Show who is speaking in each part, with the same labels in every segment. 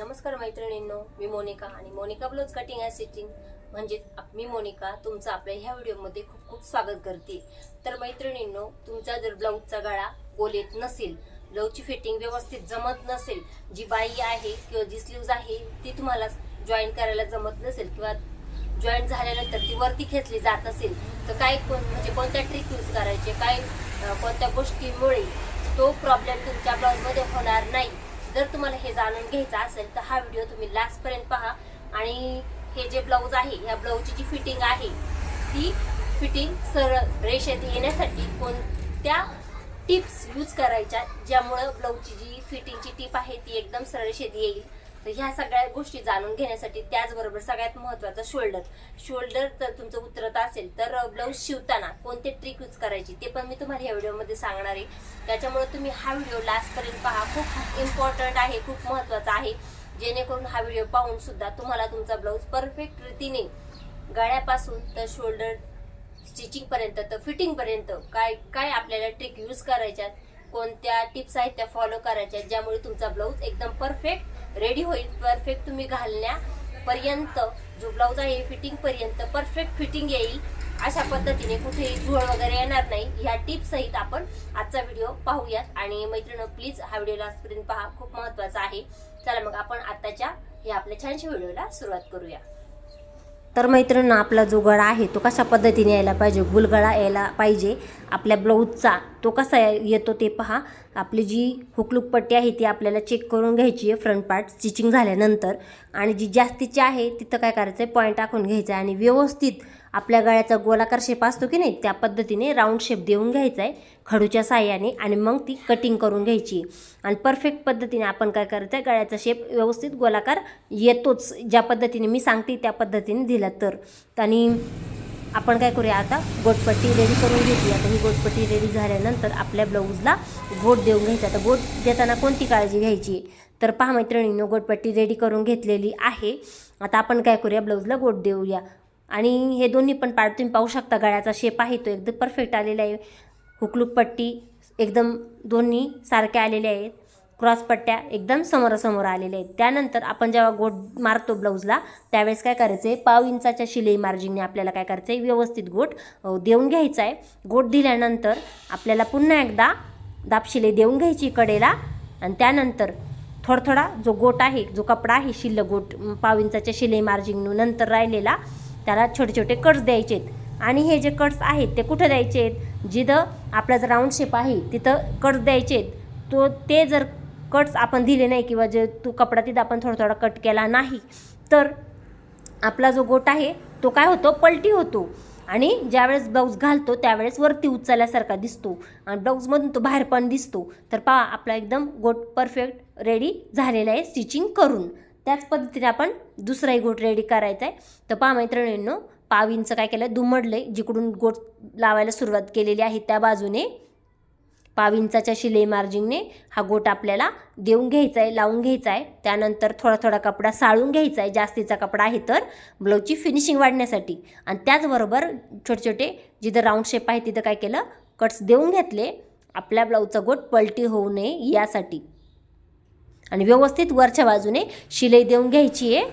Speaker 1: नमस्कार मैत्रिणींनो मी मोनिका आणि Monika blouse cutting and stitching म्हणजेच मी मोनिका तुमचं आपल्या ह्या व्हिडिओमध्ये खूप खूप स्वागत करते. तर मैत्रिणींनो तुमचा जर ब्लाऊजचा गळा गोल येत नसेल ब्लाऊजची फिटिंग व्यवस्थित जमत नसेल जी बाई आहे किंवा जी स्लीव्ज आहे ती तुम्हाला जॉईन करायला जमत नसेल किंवा जॉईन झाल्यानंतर ती वरती खेचली जात असेल तर काय कोण म्हणजे कोणत्या ट्रिक यूज करायचे? काय कोणत्या गोष्टीमुळे तो प्रॉब्लेम तुमच्या ब्लाऊजमध्ये होणार नाही? जर तुम्हाला हे जाणून घ्यायचं असेल तर हा व्हिडिओ तुम्ही लास्टपर्यंत पहा. आणि हे जे ब्लाऊज आहे ह्या ब्लाऊजची जी फिटिंग आहे ती फिटिंग सरळ रेषेत येण्यासाठी कोणत्या टिप्स यूज करायच्या ज्यामुळं ब्लाऊजची जी फिटिंगची टिप आहे ती एकदम सरळ रेषेत येईल? तर ह्या सगळ्या गोष्टी जाणून घेण्यासाठी त्याचबरोबर सगळ्यात महत्वाचं शोल्डर शोल्डर जर तुमचं उतरत असेल तर ब्लाऊज शिवताना कोणते ट्रिक यूज करायची ते पण मी तुम्हाला या व्हिडिओमध्ये सांगणार आहे. त्याच्यामुळे तुम्ही हा व्हिडिओ लास्टपर्यंत पहा. खूप इम्पॉर्टंट आहे खूप महत्त्वाचा आहे. जेणेकरून हा व्हिडिओ पाहून सुद्धा तुम्हाला तुमचा ब्लाऊज परफेक्ट रीतीने गळ्यापासून तर शोल्डर स्टिचिंग पर्यंत तर फिटिंग पर्यंत काय काय आपल्याला ट्रिक यूज करायच्या कोणत्या टिप्स आहेत त्या फॉलो करायच्या ज्यामुळे तुमचा ब्लाऊज एकदम परफेक्ट रेडी होईल. परफेक्ट तुम्ही घालण्यापर्यंत जो ब्लाऊज आहे फिटिंग पर्यंत परफेक्ट फिटिंग येईल. अशा पद्धतीने कुठेही झुळ वगैरे येणार नाही. ह्या टिप्स सहित आपण आजचा व्हिडिओ पाहूयात. आणि मैत्रिणी प्लीज हा व्हिडिओ लास्टपर्यंत पहा. खूप महत्त्वाचा आहे. चला मग आपण आताच्या या आपल्या छानशा व्हिडिओला सुरुवात करूया. तर मैत्रिणी आपला जो गळा आहे तो कशा पद्धतीने यायला पाहिजे? गुलगळा यायला पाहिजे. आपल्या ब्लाऊजचा तो कसा येतो ते पहा. आपली जी हुकलूक पट्टी आहे ती आपल्याला चेक करून घ्यायची आहे फ्रंट पार्ट स्टिचिंग झाल्यानंतर. आणि जी जास्तीची आहे तिथं काय करायचं आहे पॉईंट टाकून घ्यायचं आहे आणि व्यवस्थित आपल्या गळ्याचा गोलाकार शेप असतो की नाही त्या पद्धतीने राऊंड शेप देऊन घ्यायचा आहे खडूच्या साह्याने आणि मग ती कटिंग करून घ्यायची. आणि परफेक्ट पद्धतीने आपण काय करायचं आहे गळ्याचा शेप व्यवस्थित गोलाकार येतोच ज्या पद्धतीने मी सांगते त्या पद्धतीने दिला तर. आणि आपण काय करूया आता गोटपट्टी रेडी करून घेतली. आता ही गोटपट्टी रेडी झाल्यानंतर आपल्या ब्लाऊजला गोट देऊन घ्यायचा. आता गोट देताना कोणती काळजी घ्यायची? तर पहा मैत्रिणींनो गोटपट्टी रेडी करून घेतलेली आहे. आता आपण काय करूया ब्लाऊजला गोट देऊया. आणि हे दोन्ही पण पार्ट तुम्ही पाहू शकता गळ्याचा शेप आहे तो एकदम परफेक्ट आलेला आहे. हुकलूक पट्टी एकदम दोन्ही सारख्या आलेल्या आहेत. क्रॉस पट्ट्या एकदम समोरासमोर आलेल्या आहेत. त्यानंतर आपण जेव्हा गोट मारतो ब्लाऊजला त्यावेळेस काय करायचं आहे? पाव इंचाच्या शिलाई मार्जिनने आपल्याला काय करायचं आहे? व्यवस्थित गोट देऊन घ्यायचा आहे. गोट दिल्यानंतर आपल्याला पुन्हा एकदा दाब शिलाई देऊन घ्यायची कडेला आणि त्यानंतर थोडा थोडा जो गोट आहे जो कपडा आहे शिल्लक गोट पाव इंचाच्या शिलाई मार्जिन नंतर राहिलेला त्याला छोटे छोटे कट्स द्यायचे आहेत आणि हे जे कट्स आहेत ते कुठं द्यायचे आहेत जिथं आपला जर राऊंड शेप आहे तिथं कट्स द्यायचे आहेत तो ते जर कट्स आपण दिले नाही किंवा जे तो कपडा तिथं आपण थोडा थोडा कट केला नाही तर आपला जो गोट आहे तो काय होतो? पलटी होतो. आणि ज्यावेळेस ब्लाऊज घालतो त्यावेळेस वरती उचलल्यासारखा दिसतो. आणि ब्लाऊजमधून तो बाहेर पण दिसतो. तर पहा आपला एकदम गोट परफेक्ट रेडी झालेला आहे स्टिचिंग करून. त्याच पद्धतीने आपण दुसराही गोट रेडी करायचा आहे. तर पहा मैत्रिणींनो पाव इंच काय केलं? दुमडले जिकडून गोट लावायला सुरुवात केलेली आहे त्या बाजूने पाव इंचाच्या शिलाई मार्जिंगने हा गोट आपल्याला देऊन घ्यायचा आहे लावून घ्यायचा आहे. त्यानंतर थोडा थोडा कपडा साळून घ्यायचा आहे. जास्तीचा कपडा आहे तर ब्लाऊजची फिनिशिंग वाढण्यासाठी. आणि त्याचबरोबर छोटे छोटे जिथं राऊंड शेप आहे तिथं काय केलं? कट्स देऊन घेतले. आपल्या ब्लाऊजचा गोट पलटी होऊ नये यासाठी. आणि व्यवस्थित वरच्या बाजूने शिलाई देऊन घ्यायची आहे.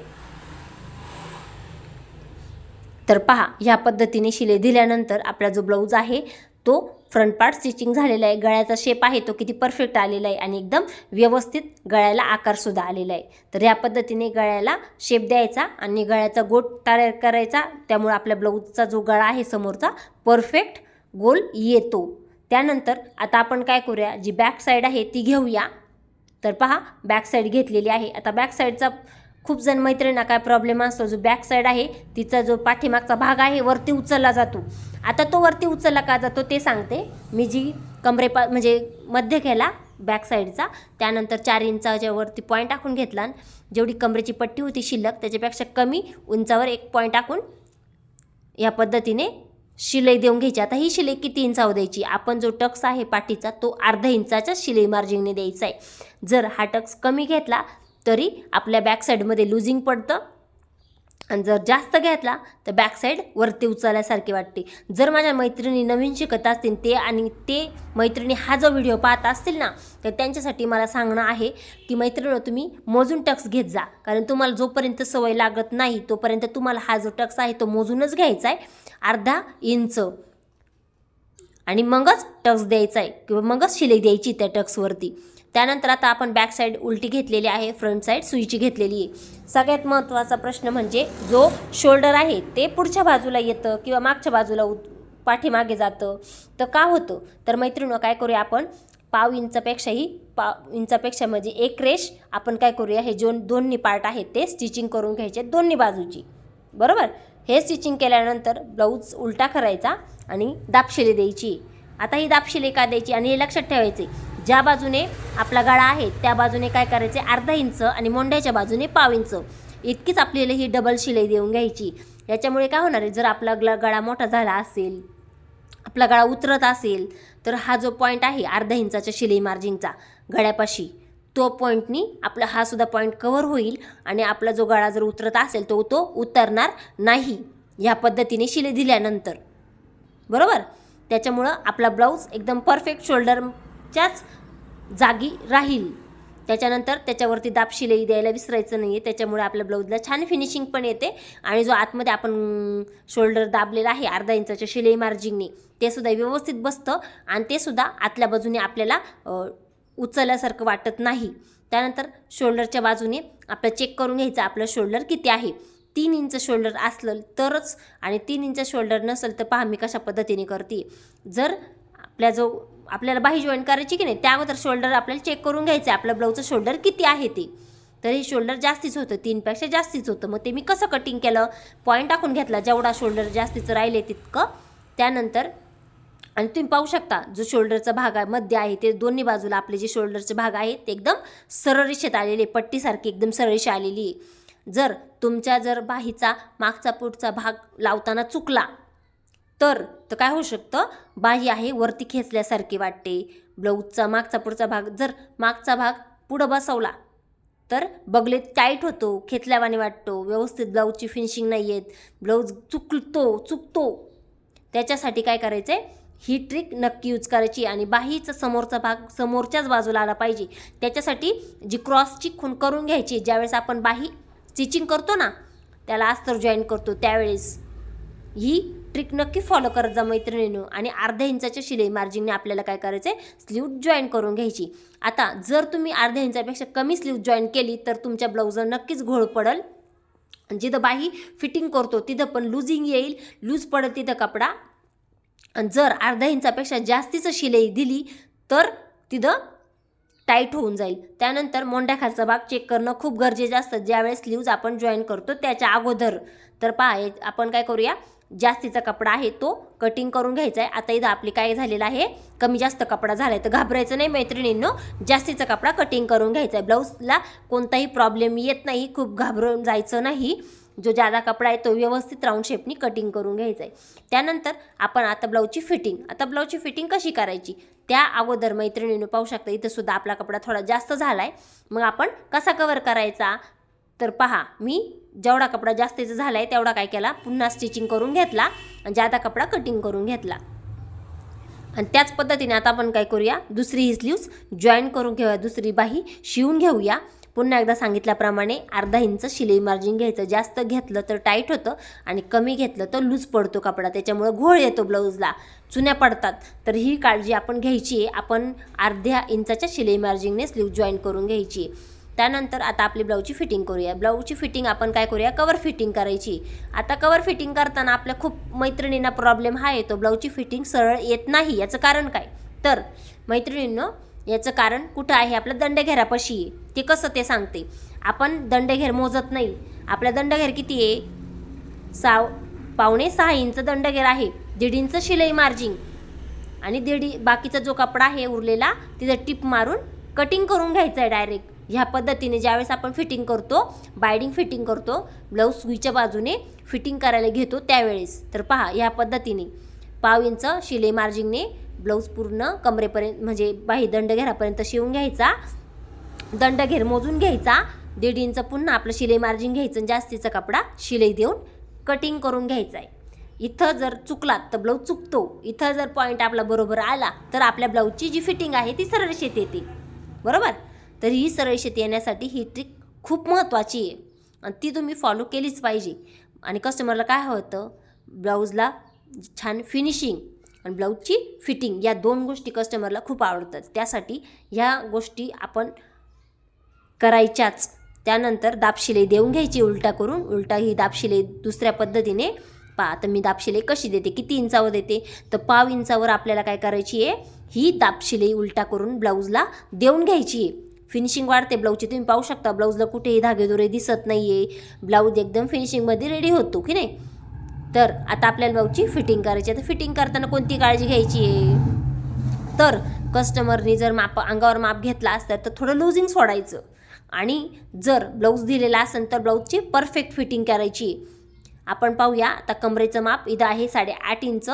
Speaker 1: तर पहा ह्या पद्धतीने शिलाई दिल्यानंतर आपला जो ब्लाऊज आहे तो फ्रंट पार्ट स्टिचिंग झालेला आहे. गळ्याचा शेप आहे तो किती परफेक्ट आलेला आहे आणि एकदम व्यवस्थित गळ्याला आकारसुद्धा आलेला आहे. तर या पद्धतीने गळ्याला शेप द्यायचा आणि गळ्याचा गोट तयार करायचा. त्यामुळे आपल्या ब्लाऊजचा जो गळा आहे समोरचा परफेक्ट गोल येतो. त्यानंतर आता आपण काय करूया जी बॅक साईड आहे ती घेऊया. तर पहा बॅक साईड घेतलेली आहे. आता बॅक साईडचा खूप जण मैत्रिणींना काय प्रॉब्लेम असतो? जो बॅक साईड आहे तिचा जो पाठीमागचा भाग आहे वरती उचलला जातो. आता तो वरती उचलला का जातो ते सांगते. मी जी कमरेपा म्हणजे मध्य केला बॅक साईडचा त्यानंतर चार इंचाच्या वरती पॉईंट टाकून घेतला. आणि जेवढी कमरेची पट्टी होती शिल्लक त्याच्यापेक्षा कमी उंचावर एक पॉईंट टाकून या पद्धतीने शिलाई देऊन घ्यायची. आता ही शिलाई किती इंचावर द्यायची? आपण जो टक्स आहे पाठीचा तो अर्धा इंचाच्या शिलाई मार्जिंगने द्यायचा आहे. जर हा टक्स कमी घेतला तरी आपल्या बॅकसाईडमध्ये लुझिंग पडतं. आणि जर जास्त घेतला तर बॅकसाईड वरती उचलल्यासारखी वाटते. जर माझ्या मैत्रिणी नवीन शिकत असतील ते आणि ते मैत्रिणी हा जो व्हिडिओ पाहत असतील ना तर त्यांच्यासाठी मला सांगणं आहे की मैत्रिणी तुम्ही मोजून टक्स घेत जा. कारण तुम्हाला जोपर्यंत सवय लागत नाही तोपर्यंत तुम्हाला हा जो टक्स आहे तो मोजूनच घ्यायचा आहे अर्धा इंच. आणि मगच टक्स द्यायचा आहे किंवा मगच शिलाई द्यायची त्या टक्सवरती. त्यानंतर आता आपण बॅक साईड उलटी घेतलेली आहे फ्रंट साईड सुईची घेतलेली आहे. सगळ्यात महत्त्वाचा प्रश्न म्हणजे जो शोल्डर आहे ते पुढच्या बाजूला येतं किंवा मागच्या बाजूला उ पाठीमागे जातं. तर का होतं? तर मैत्रिणी काय करूया आपण? पाव इंचापेक्षाही पाव इंचापेक्षा म्हणजे एक रेश आपण काय करूया? हे जो दोन्ही पार्ट आहेत ते स्टिचिंग करून घ्यायचे दोन्ही बाजूची. बरोबर? हे स्टिचिंग केल्यानंतर ब्लाऊज उलटा करायचा आणि दापशिली द्यायची. आता ही दापशिली का द्यायची? आणि हे लक्षात ठेवायचे. ज्या बाजूने आपला गळा आहे त्या बाजूने काय करायचे? अर्धा इंच आणि मोंड्याच्या बाजूने पाव इंच. इतकीच आपल्याला ही डबल शिलाई देऊन घ्यायची. याच्यामुळे काय होणार आहे? जर आपला गळा गळा मोठा झाला असेल आपला गळा उतरत असेल तर हा जो पॉईंट आहे अर्धा इंचाच्या शिलाई मार्जिनचा गळ्यापाशी तो पॉईंटनी आपला हा सुद्धा पॉईंट कवर होईल आणि आपला जो गळा जर उतरत असेल तो तो उतरणार नाही ह्या पद्धतीने शिलाई दिल्यानंतर. बरोबर? त्याच्यामुळं आपला ब्लाऊज एकदम परफेक्ट शोल्डर च्याच जागी राहील. त्याच्यानंतर त्याच्यावरती दाब शिलाई द्यायला विसरायचं नाही आहे त्याच्यामुळे आपल्या ब्लाऊजला छान फिनिशिंग पण येते. आणि जो आतमध्ये आपण शोल्डर दाबलेला आहे अर्धा इंचाच्या शिलाई मार्जिंगने ते सुद्धा व्यवस्थित बसतं. आणि ते सुद्धा आतल्या बाजूने आपल्याला उचलल्यासारखं वाटत नाही. त्यानंतर शोल्डरच्या बाजूने आपलं चेक करून घ्यायचं आपलं शोल्डर किती आहे. तीन इंच शोल्डर असलं तरच आणि तीन इंच शोल्डर नसेल तर पहा मी कशा पद्धतीने करते. जर आपल्या जो आपल्याला बाही जॉईन करायची की नाही त्या अगोदर शोल्डर आपल्याला चेक करून घ्यायचं आहे. आपलं ब्लाऊजचं शोल्डर किती आहे ते. तर हे शोल्डर जास्तीच होतं तीनपेक्षा जास्तीच होतं. मग ते मी कसं कटिंग केलं? पॉईंट टाकून घेतला जेवढा शोल्डर जास्तीचं राहिले तितकं. त्यानंतर आणि तुम्ही पाहू शकता जो शोल्डरचा भाग आहे मध्य आहे ते दोन्ही बाजूला आपले जे शोल्डरचे भाग आहेत ते एकदम सरळ रेषेत आलेले पट्टीसारखी एकदम सरळ रेषा आलेली आहे. जर तुमच्या जर बाहीचा मागचा पुढचा भाग लावताना चुकला तर तर काय होऊ शकतं? बाही आहे वरती खेचल्यासारखी वाटते. ब्लाऊजचा मागचा पुढचा भाग जर मागचा भाग पुढं बसवला तर बगले टाईट होतो खेचल्यावाने वाटतो. व्यवस्थित ब्लाऊजची फिनिशिंग नाही येत. ब्लाऊज चुकतो चुकतो. त्याच्यासाठी काय करायचं आहे ही ट्रिक नक्की यूज करायची आणि बाहीचा समोरचा भाग समोरच्याच बाजूला आला पाहिजे. त्याच्यासाठी जी क्रॉसची खून करून घ्यायची ज्यावेळेस आपण बाही स्टिचिंग करतो ना त्याला अस्तर जॉईन करतो त्यावेळेस. ही ट्रिक नक्की फॉलो करत जा मैत्रिणीनं. आणि अर्ध्या इंचाच्या शिलाई मार्जिनने आपल्याला काय करायचं आहे स्लीव जॉईन करून घ्यायची. आता जर तुम्ही अर्ध्या इंचापेक्षा कमी स्लीव जॉईन केली तर तुमच्या ब्लाऊजवर नक्कीच घोळ पडेल. जिथं बाही फिटिंग करतो तिथं पण लुझिंग येईल. लूज पडेल तिथं कपडा. आणि जर अर्ध्या इंचापेक्षा जास्तीचं शिलाई दिली तर तिथं टाईट होऊन जाईल. त्यानंतर मोंड्याखालचा भाग चेक करणं खूप गरजेचं असतं. ज्यावेळेस स्लीव्ज आपण जॉईन करतो त्याच्या अगोदर. तर पहा आपण काय करूया? जास्तीचा कपडा आहे तो कटिंग करून घ्यायचा आहे. आता इथं आपली काय झालेलं आहे? कमी जास्त कपडा झाला आहे तर घाबरायचं नाही मैत्रिणींनो. जास्तीचा कपडा कटिंग करून घ्यायचा आहे. ब्लाऊजला कोणताही प्रॉब्लेम येत नाही. खूप घाबरून जायचं नाही. जो ज्यादा कपडा आहे तो व्यवस्थित राऊंड शेपनी कटिंग करून घ्यायचा आहे. त्यानंतर आपण आता ब्लाऊजची फिटिंग आता ब्लाऊजची फिटिंग कशी करायची? त्या अगोदर मैत्रिणीनं पाहू शकता इथं सुद्धा आपला कपडा थोडा जास्त झाला आहे मग आपण कसा कवर करायचा? तर पहा मी जेवढा कपडा जास्तीचा झाला आहे तेवढा काय केला? पुन्हा स्टिचिंग करून घेतला आणि जादा कपडा कटिंग करून घेतला. आणि त्याच पद्धतीने आता आपण काय करूया? दुसरी ही स्लीव्स जॉईन करून घेऊया दुसरी बाही शिवून घेऊया. पुन्हा एकदा सांगितल्याप्रमाणे अर्धा इंच शिलाई मार्जिन घ्यायचं. जास्त घेतलं तर टाईट होतं आणि कमी घेतलं तर लूज पडतो कपडा. त्याच्यामुळं घोळ येतो ब्लाऊजला चुन्या पडतात. तर ही काळजी आपण घ्यायची आहे. आपण अर्ध्या इंचाच्या शिलाई मार्जिनने स्लीव जॉईन करून घ्यायची आहे. त्यानंतर आता आपली ब्लाऊजची फिटिंग करूया. ब्लाऊजची फिटिंग आपण काय करूया? कवर फिटिंग करायची. आता कवर फिटिंग करताना आपल्या खूप मैत्रिणींना प्रॉब्लेम हा येतो ब्लाऊजची फिटिंग सरळ येत नाही. याचं कारण काय? तर मैत्रिणींनो याचं कारण कुठं आहे? आपलं दंडघेरापाशी आहे. ते कसं ते सांगते. आपण दंडघेर मोजत नाही. आपला दंडघेर किती आहे? साव पावणे सहा इंच दंडघेर आहे. दीड इंच शिलाई मार्जिंग आणि दीड बाकीचा जो कपडा आहे उरलेला तिथं टिप मारून कटिंग करून घ्यायचं आहे डायरेक्ट ह्या पद्धतीने ज्यावेळेस आपण फिटिंग करतो बायडिंग फिटिंग करतो ब्लाऊज सुईच्या बाजूने फिटिंग करायला घेतो त्यावेळेस. तर पहा ह्या पद्धतीने पाव इंच शिले मार्जिंगने ब्लाऊज पूर्ण कमरेपर्यंत म्हणजे बाही दंडघेरापर्यंत शिवून घ्यायचा. दंडघेर मोजून घ्यायचा. दीड इंच पुन्हा आपलं शिलाई मार्जिन घ्यायचं आणि जास्तीचा कपडा शिलाई देऊन कटिंग करून घ्यायचा आहे. इथं जर चुकलात तर ब्लाऊज चुकतो. इथं जर पॉईंट आपला बरोबर आला तर आपल्या ब्लाऊजची जी फिटिंग आहे ती सरळ शेत येते. बरोबर? तर ही सरळ शेती येण्यासाठी ही ट्रिक खूप महत्त्वाची आहे. आणि ती तुम्ही फॉलो केलीच पाहिजे. आणि कस्टमरला काय होतं? ब्लाऊजला छान फिनिशिंग आणि ब्लाऊजची फिटिंग या दोन गोष्टी कस्टमरला खूप आवडतात. त्यासाठी ह्या गोष्टी आपण करायच्याच. त्यानंतर दाबशिलाई देऊन घ्यायची उलटा करून. उलटा ही दाबशिलाई दुसऱ्या पद्धतीने पा आता मी दाबशिलाई कशी देते? किती इंचावर देते? तर पाव इंचावर आपल्याला काय करायची आहे? ही दाबशिलाई उलटा करून ब्लाऊजला देऊन घ्यायची आहे. फिनिशिंग वाढते. ब्लाऊजची तुम्ही पाहू शकता. ब्लाऊजला कुठेही धागेदोरे दिसत नाही आहे ब्लाऊज एकदम फिनिशिंगमध्ये रेडी होतो की नाही? तर आता आपल्याला ब्लाऊजची फिटिंग करायची आहे. तर फिटिंग करताना कोणती काळजी घ्यायची आहे? तर कस्टमरनी जर माप अंगावर माप घेतला असतं तर थोडं लुझिंग सोडायचं. आणि जर ब्लाऊज दिलेला असेल तर ब्लाऊजची परफेक्ट फिटिंग करायची आपण पाहूया. आता कमरेचं माप इथं आहे साडेआठ इंच.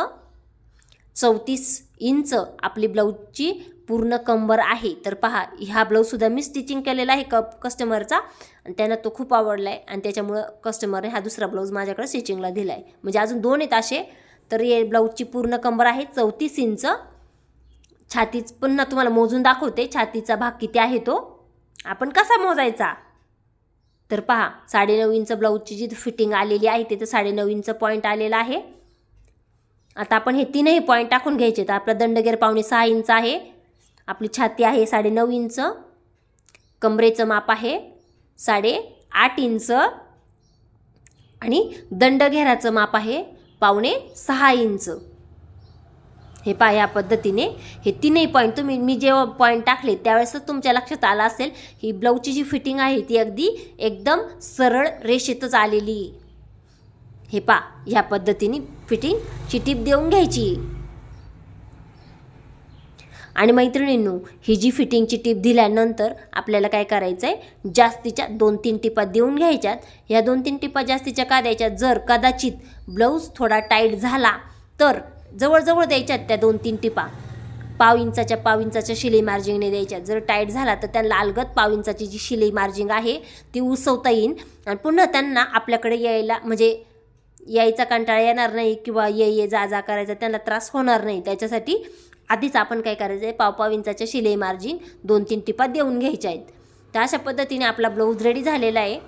Speaker 1: चौतीस इंच आपली ब्लाऊजची पूर्ण कंबर आहे. तर पहा हा ब्लाऊजसुद्धा मी स्टिचिंग केलेला आहे क कस्टमरचा आणि त्यांना तो खूप आवडला आहे आणि त्याच्यामुळं कस्टमरने हा दुसरा ब्लाऊज माझ्याकडे स्टिचिंगला दिला आहे म्हणजे अजून दोन आहेत असे. तर हे ब्लाऊजची पूर्ण कंबर आहे चौतीस इंच. छातीच पुन्हा तुम्हाला मोजून दाखवते. छातीचा भाग किती आहे तो? आपण कसा मोजायचा? तर पहा साडेनऊ इंच ब्लाऊजची जी फिटिंग आलेली आहे तिथं साडेनऊ इंच पॉईंट आलेला आहे. आता आपण हे तीनही पॉईंट टाकून घ्यायचे. तर आपला दंडगेर पावणे सहा इंच आहे. आपली छाती आहे साडेनऊ इंच. कमरेचं माप आहे साडे आठ इंच. आणि दंडघेराचं माप आहे पावणे सहा इंच. हे पहा या पद्धतीने हे तीनही पॉईंट तुम्ही मी जेव्हा पॉईंट टाकले त्यावेळेसच तुमच्या लक्षात आलं असेल ही ब्लाऊजची जी फिटिंग आहे ती अगदी एकदम सरळ रेषेतच आलेली. आहे. हे पा ह्या पद्धतीने फिटिंगची टीप देऊन घ्यायची. आणि मैत्रिणींनो ही जी फिटिंगची टीप दिल्यानंतर आपल्याला काय करायचं आहे जास्तीच्या दोन तीन टिपा देऊन घ्यायच्यात. ह्या दोन तीन टिपा जास्तीच्या का द्यायच्यात? जर कदाचित ब्लाऊज थोडा टाईट झाला तर जवळजवळ द्यायच्यात त्या दोन तीन टिपा. पाव इंचाच्या पाव इंचाच्या शिलाई मार्जिंगने द्यायच्या. जर टाईट झाला तर त्यांना अलगत पाव इंचाची जी शिलाई मार्जिंग आहे ती उसवता येईल आणि पुन्हा त्यांना आपल्याकडे यायला म्हणजे यायचा कंटाळा येणार नाही किंवा ये ये जा जा करायचा त्यांना त्रास होणार नाही. त्याच्यासाठी आधीच आपण काय करायचं आहे पाव इंचाच्या शिलाई मार्जिन दोन तीन टिपा देऊन घ्यायच्या आहेत. तर अशा पद्धतीने आपला ब्लाऊज रेडी झालेला आहे.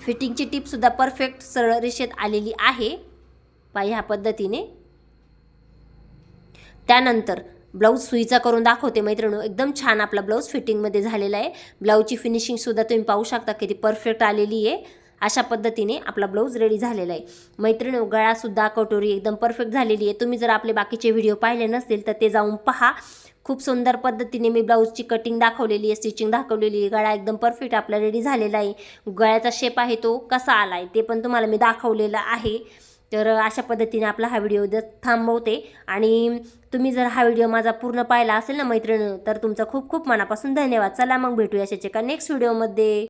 Speaker 1: फिटिंगची टिपसुद्धा परफेक्ट सरळ रेषेत आलेली आहे. पा ह्या पद्धतीने. त्यानंतर ब्लाऊज सुईचा करून दाखवते मैत्रिणी एकदम छान आपला ब्लाऊज फिटिंगमध्ये झालेला आहे. ब्लाऊजची फिनिशिंगसुद्धा तुम्ही पाहू शकता किती परफेक्ट आलेली आहे. अशा पद्धतीने आपला ब्लाऊज रेडी झालेला आहे. मैत्रिणी गळासुद्धा कटोरी एकदम परफेक्ट झालेली आहे. तुम्ही जर आपले बाकीचे व्हिडिओ पाहिले नसतील तर ते जाऊन पहा. खूप सुंदर पद्धतीने मी ब्लाऊजची कटिंग दाखवलेली आहे स्टिचिंग दाखवलेली आहे. गळा एकदम परफेक्ट आपला रेडी झालेला आहे. गळ्याचा शेप आहे तो कसा आला आहे ते पण तुम्हाला मी दाखवलेलं आहे. तर अशा पद्धतीने आपला हा व्हिडिओ जर थांबवते. आणि तुम्ही जर हा व्हिडिओ माझा पूर्ण पाहिला असेल ना मैत्रिणी तर तुमचा खूप खूप मनापासून धन्यवाद. चला मग भेटूया अशाच एका नेक्स्ट व्हिडिओमध्ये